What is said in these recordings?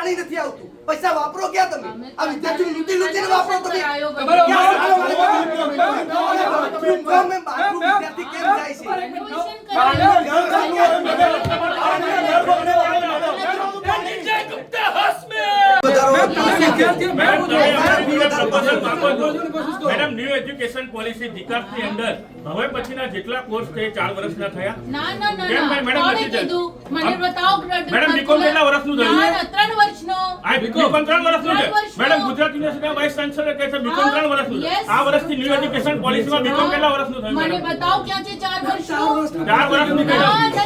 પાણી નથી આવતું પૈસા વાપરો ક્યાં તમે આ વિદ્યાર્થી લૂંટી લૂંટીને વાપરો તમે વિદ્યાર્થી કેમ જાય છે નીચે ગુપ્તા હાથ મેં. મેડમ ન્યૂ એજ્યુકેશન પોલિસી વિકાસની અંદર હવે પછીના જેટલા કોર્સ છે એ ચાર વર્ષના થયા. ના ના ના કેમ ભાઈ, મેડમ નથી કીધું? મને બતાવો મેડમ, બીકોમ કેટલા વર્ષનું થયું? ના ના વર્ષનો. આ બીકોમ ત્રણ વર્ષનું છે? મેડમ ગુજરાત યુનિવર્સિટીના વાઇસ ચાન્સેલર કહે છે બીકોમ હા, વર્ષનું આ વર્ષથી ન્યૂ એજ્યુકેશન પોલિસીમાં બીકોમ કેટલા વર્ષનું થયું મને બતાવો ક્યાં છે ચાર વર્ષનો? ચાર વર્ષનું ના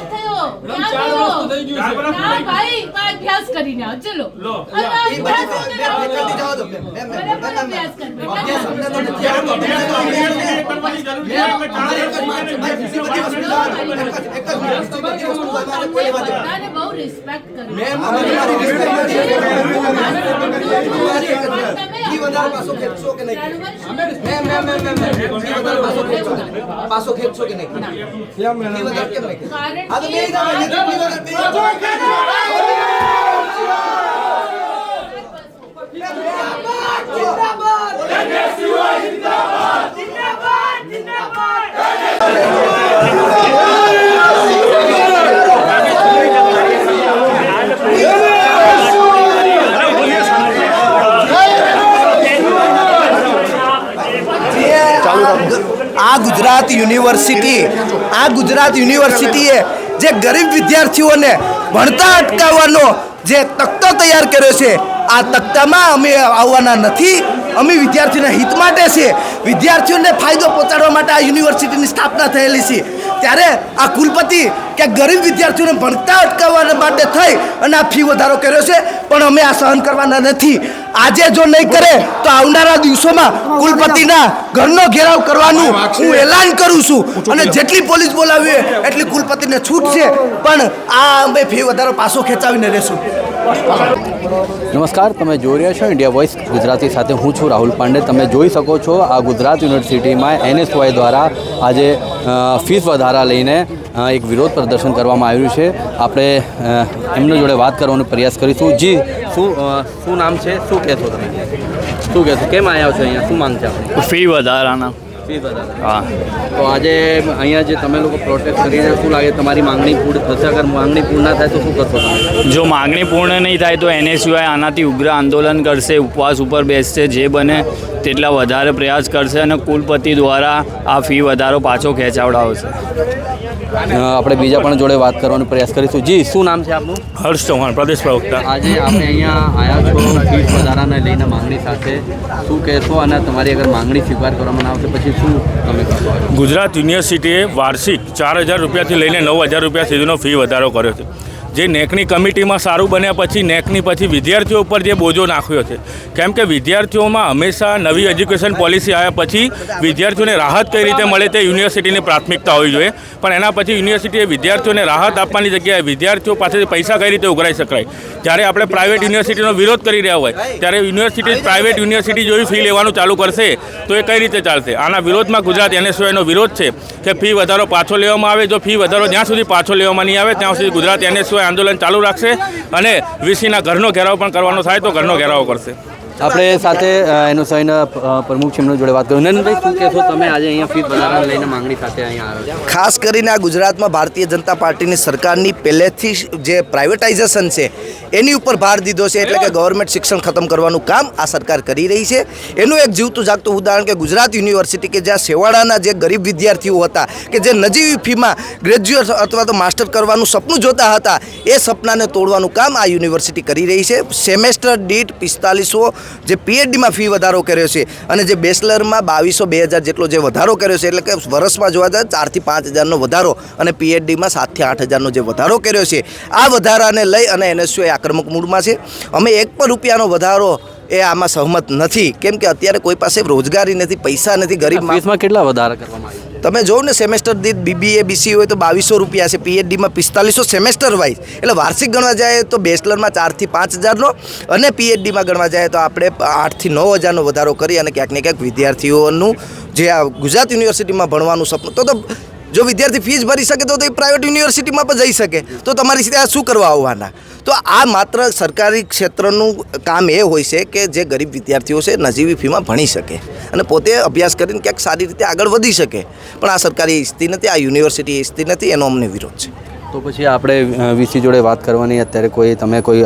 ના ભાઈ અભ્યાસ કરીને આવ ચલો અભ્યાસ બધી છો. અભ્યાસ કર, મેમ. છે કે અમારે છે. રિસ્પેક્ટ વાત. ફી વધારો પાછો ખેંચશો કે નહીં ma'am, ma'am, ma'am, ma'am, ma'am. Fee વધારો ખેંચશો. પાછો ખેંચશો કે નહીં ફી વધારો કેમ નહીં ખેંચશો? તો બે જ આવે. ફી વધારો, બે જ આવે. જિંદાબાદ જિંદાબાદ આ ગુજરાત યુનિવર્સિટી, આ ગુજરાત યુનિવર્સિટીએ જે ગરીબ વિદ્યાર્થીઓને ભણતા અટકાવવાનો જે તખ્તો તૈયાર કર્યો છે, આ તખ્તામાં અમે આવવાના નથી. અમે વિદ્યાર્થીઓના હિત માટે છે. વિદ્યાર્થીઓને ફાયદો પહોંચાડવા માટે આ યુનિવર્સિટીની સ્થાપના થયેલી છે. ત્યારે આ કુલપતિ કે ગરીબ વિદ્યાર્થીઓને ભણતા અટકાવવા માટે થઈ અને આ ફી વધારો કર્યો છે. પણ અમે આ સહન કરવાના નથી. આજે જો નહીં કરે તો આવનારા દિવસોમાં કુલપતિના ઘરનો ઘેરાવ કરવાનું હું એલાન કરું છું. અને જેટલી પોલીસ બોલાવી એટલી કુલપતિને છૂટ છે. પણ આ અમે ફી વધારો પાછો ખેંચાવીને રહેશું નમસ્કાર તમે જોઈ રહ્યા છો ઇન્ડિયા વોઇસ ગુજરાતી સાથે હું છું રાહુલ પાંડે. તમે જોઈ શકો છો આ ગુજરાત યુનિવર્સિટીમાં એનએસવાય દ્વારા આજે ફીસ વધારા લઈને એક વિરોધ પ્રદર્શન કરવામાં આવ્યું છે. આપણે એમની જોડે વાત કરવાનો પ્રયાસ કરીશું. જી, શું શું નામ છે? શું કહેશો તમે? શું કહેશો? કેમ આવ્યા છો અહીંયા? શું માંગ છે આપણે ફી વધારાના. હા. તો આજે અહીંયા જે તમે લોકો પ્રોટેસ્ટ કરીને શું લાગે તમારી માંગણી પૂર્ણ થશે? અગર માંગણી પૂર્ણ ના થાય તો શું કરશો તમે? જો માંગણી પૂર્ણ નહીં થાય તો એને સિવાય આનાથી ઉગ્ર આંદોલન કરશે ઉપવાસ ઉપર બેસશે જે બને તેટલા વધારે પ્રયાસ કરશે અને કુલપતિ દ્વારા આ ફી વધારો પાછો ખેંચાવડાવશે. આપણે બીજા પણ જોડે વાત કરવાનો પ્રયાસ કરીશું. જી શું નામ છે આપનું? હર્ષ ચૌહાણ પ્રદેશ પ્રવક્તા. આજે આપણે અહીંયા આવ્યા છો ફીસ વધારાને લઈને માંગણી સાથે. શું કહેશો અને તમારી અગર માંગણી સ્વીકાર કરવામાં આવશે પછી શું તમે કરશો? ગુજરાત યુનિવર્સિટીએ વાર્ષિક ચાર હજાર રૂપિયાથી લઈને નવ હજાર રૂપિયા સુધીનો ફી વધારો કર્યો છે. જે નેકની કમિટીમાં સારું બન્યા પછી નેકની પછી વિદ્યાર્થીઓ ઉપર જે બોજો નાખ્યો છે. કેમ કે વિદ્યાર્થીઓમાં હંમેશા નવી એજ્યુકેશન પોલિસી આવ્યા પછી વિદ્યાર્થીઓને રાહત કઈ રીતે મળે તે યુનિવર્સિટીની પ્રાથમિકતા હોવી જોઈએ. પણ એના પછી યુનિવર્સિટીએ વિદ્યાર્થીઓને રાહત આપવાની જગ્યાએ વિદ્યાર્થીઓ પાસેથી પૈસા કઈ રીતે ઉઘરાઈ શકાય? જ્યારે આપણે પ્રાઇવેટ યુનિવર્સિટીનો વિરોધ કરી રહ્યા હોય, ત્યારે યુનિવર્સિટી પ્રાઇવેટ યુનિવર્સિટી જેવી ફી લેવાનું ચાલુ કરશે, તો એ કઈ રીતે ચાલશે? આના વિરોધમાં ગુજરાત એનએસયુઆઈનો વિરોધ છે કે ફી વધારો પાછો લેવામાં આવે, જો ફી વધારો જ્યાં સુધી પાછો લેવામાં નહીં આવે, ત્યાં સુધી ગુજરાત એનએસયુઆઈ આંદોલન ચાલુ રાખશે અને વીસીના ઘરનો ઘેરાવ પણ કરવાનો થાય તો ઘરનો ઘેરાવો કરશે. આપણે સાથે એનો એનું પ્રમુખ છે, એમનો જોડે વાત કરું. નરેન્દ્રભાઈ શું કહેશો તમે આજે અહીંયા ફી વધારાને લઈને માંગણી સાથે અહીંયા આવ્યો ખાસ કરીને આ ગુજરાતમાં ભારતીય જનતા પાર્ટીની સરકારની પહેલેથી જે પ્રાઇવેટાઇઝેશન છે, એની ઉપર ભાર દીધો છે, એટલે કે ગવર્મેન્ટ શિક્ષણ ખતમ કરવાનું કામ આ સરકાર કરી રહી છે. એનું એક જીવતું જાગતું ઉદાહરણ કે ગુજરાત યુનિવર્સિટી કે જ્યાં છેવાડાના જે ગરીબ વિદ્યાર્થીઓ હતા, કે જે નજીવી ફીમાં ગ્રેજ્યુએટ અથવા તો માસ્ટર કરવાનું સપનું જોતા હતા, એ સપનાને તોડવાનું કામ આ યુનિવર્સિટી કરી રહી છે. સેમેસ્ટર દીઠ પિસ્તાલીસો જે પીએચડીમાં ફી વધારો કર્યો છે અને જે બેચલરમાં બાવીસો બે હજાર જેટલો જે વધારો કર્યો છે એટલે કે વર્ષમાં જોવા જાય ચારથી પાંચ હજારનો વધારો અને પીએચડીમાં સાતથી આઠ હજારનો જે વધારો કર્યો છે. આ વધારાને લઈ અને એનએસયુ આક્રમક મૂડમાં છે. અમે એક પણ રૂપિયાનો વધારો એ આમાં સહમત નથી. કેમ કે અત્યારે કોઈ પાસે રોજગારી નથી, પૈસા નથી, ગરીબ કેટલા વધારા કરવામાં આવ્યા? તમે જોવો ને સેમેસ્ટર દીઠ બીબીએ બીસી હોય તો બાવીસો રૂપિયા છે. પીએચડીમાં પિસ્તાલીસો સેમેસ્ટર વાઇઝ એટલે વાર્ષિક ગણવા જાય તો બેચલરમાં ચારથી પાંચ હજારનો અને પીએચડીમાં ગણવા જાય તો આપણે આઠથી નવ હજારનો વધારો કરી અને ક્યાંક ને ક્યાંક વિદ્યાર્થીઓનું જે આ ગુજરાત યુનિવર્સિટીમાં ભણવાનું સપનું, તો તો જો વિદ્યાર્થી ફીસ ભરી શકે તો તે એ પ્રાઇવેટ યુનિવર્સિટીમાં પણ જઈ શકે. તો તમારી ત્યાં શું કરવા આવવાના? તો આ માત્ર સરકારી ક્ષેત્રનું કામ એ હોય છે કે જે ગરીબ વિદ્યાર્થીઓ છે નજીવી ફીમાં ભણી શકે અને પોતે અભ્યાસ કરીને ક્યાંક સારી રીતે આગળ વધી શકે. પણ આ સરકારી ઈચ્છતી નથી આ યુનિવર્સિટી ઈચ્છતી નથી એનો અમને વિરોધ છે. તો પછી આપણે વીસી જોડે વાત કરવાની. અત્યારે કોઈ તમે કોઈ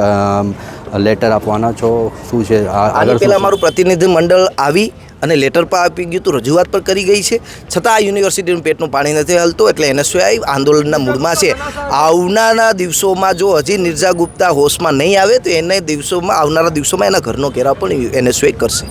લેટર આપવાના છો? શું છે? આગળ પહેલાં અમારું પ્રતિનિધિ મંડળ આવી અને લેટર પણ આપી ગયું હતું રજૂઆત પણ કરી ગઈ છે. છતાં આ યુનિવર્સિટીનું પેટનું પાણી નથી હલતું એટલે એનએસયુઆઈ આંદોલનના મૂડમાં છે. આવનારા દિવસોમાં જો હજી નિર્જા ગુપ્તા હોશમાં નહીં આવે તો એને દિવસોમાં આવનારા દિવસોમાં એના ઘરનો ઘેરાવ પણ એનએસયુઆઈ કરશે.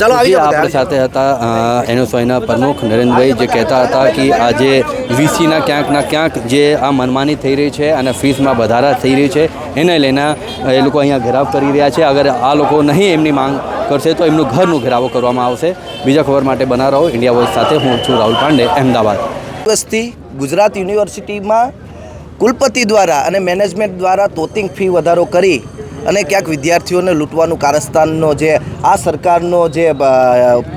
ચાલો આવી આપણી સાથે હતા એનએસવાયના પ્રમુખ નરેન્દ્રભાઈ જે કહેતા હતા કે આજે વીસીના ક્યાંક ના ક્યાંક જે આ મનમાની થઈ રહી છે અને ફીસમાં વધારા થઈ રહી છે એને લઈને એ લોકો અહીંયા ઘેરાવ કરી રહ્યા છે. અગર આ લોકો નહીં એમની માંગ કરશે તો એમનું ઘરનું ઘેરાવો કરવામાં આવશે. બીજા ખબર માટે બના રહો ઇન્ડિયા વોઇસ સાથે હું છું રાહુલ પાંડે, અમદાવાદ. દિવસથી ગુજરાત યુનિવર્સિટીમાં કુલપતિ દ્વારા અને મેનેજમેન્ટ દ્વારા તોતિંગ ફી વધારો કરી અને ક્યાંક વિદ્યાર્થીઓને લૂંટવાનું કારસ્તાનનો જે આ સરકારનો જે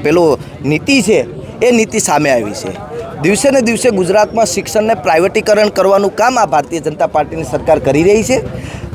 પેલો નીતિ છે, એ નીતિ સામે આવી છે. દિવસે ને દિવસે ગુજરાતમાં શિક્ષણને પ્રાઇવેટીકરણ કરવાનું કામ આ ભારતીય જનતા પાર્ટીની સરકાર કરી રહી છે.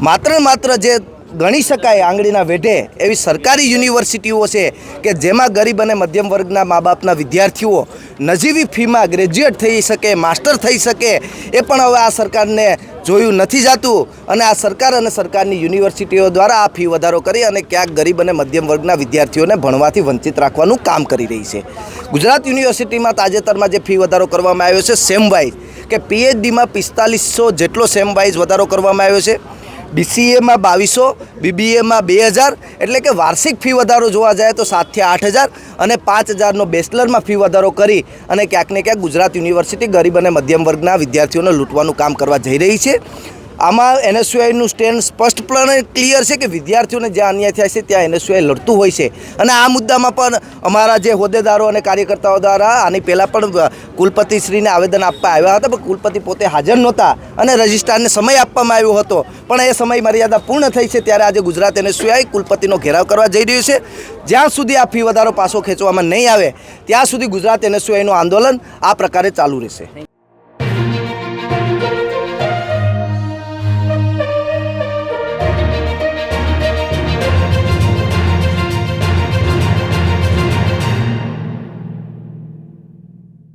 માત્ર માત્ર જે ગણી શકાય આંગળીના વેઢે એવી સરકારી યુનિવર્સિટીઓ છે કે જેમાં ગરીબ અને મધ્યમ વર્ગના મા બાપના વિદ્યાર્થીઓ નજીવી ફીમાં ગ્રેજ્યુએટ થઈ શકે, માસ્ટર થઈ શકે, એ પણ હવે આ સરકારને જોયું નથી જાતું. અને આ સરકાર અને સરકારની યુનિવર્સિટીઓ દ્વારા આ ફી વધારો કરી અને ક્યાંક ગરીબ અને મધ્યમ વર્ગના વિદ્યાર્થીઓને ભણવાથી વંચિત રાખવાનું કામ કરી રહી છે. ગુજરાત યુનિવર્સિટીમાં તાજેતરમાં જે ફી વધારો કરવામાં આવ્યો છે, સેમ વાઇઝ, કે પીએચડીમાં પિસ્તાલીસો જેટલો સેમ વાઇઝ વધારો કરવામાં આવ્યો છે. બીસીએમાં બાવીસો, બીબીએમાં બે હજાર એટલે કે વાર્ષિક ફી વધારો જોવા જાય તો સાતથી આઠ હજાર અને પાંચ હજારનો બેચલરમાં ફી વધારો કરી અને ક્યાંક ને ક્યાંક ગુજરાત યુનિવર્સિટી ગરીબ અને મધ્યમ વર્ગના વિદ્યાર્થીઓને લૂંટવાનું કામ કરવા જઈ રહી છે. આમાં એનએસયુઆઈનું સ્ટેન્ડ સ્પષ્ટપણે ક્લિયર છે કે વિદ્યાર્થીઓને જ્યાં અન્યાય થાય છે ત્યાં એનએસયુઆઈ લડતું હોય છે. અને આ મુદ્દામાં પણ અમારા જે હોદ્દેદારો અને કાર્યકર્તાઓ દ્વારા આની પહેલાં પણ કુલપતિશ્રીને આવેદન આપવા આવ્યા હતા, પણ કુલપતિ પોતે હાજર નહોતા અને રજિસ્ટ્રારને સમય આપવામાં આવ્યો હતો. પણ એ સમય મર્યાદા પૂર્ણ થઈ છે ત્યારે આજે ગુજરાત એનએસયુઆઈ કુલપતિનો ઘેરાવ કરવા જઈ રહ્યું છે. જ્યાં સુધી આ ફી વધારો પાછો ખેંચવામાં નહીં આવે, ત્યાં સુધી ગુજરાત એનએસયુઆઈનું આંદોલન આ પ્રકારે ચાલુ રહેશે.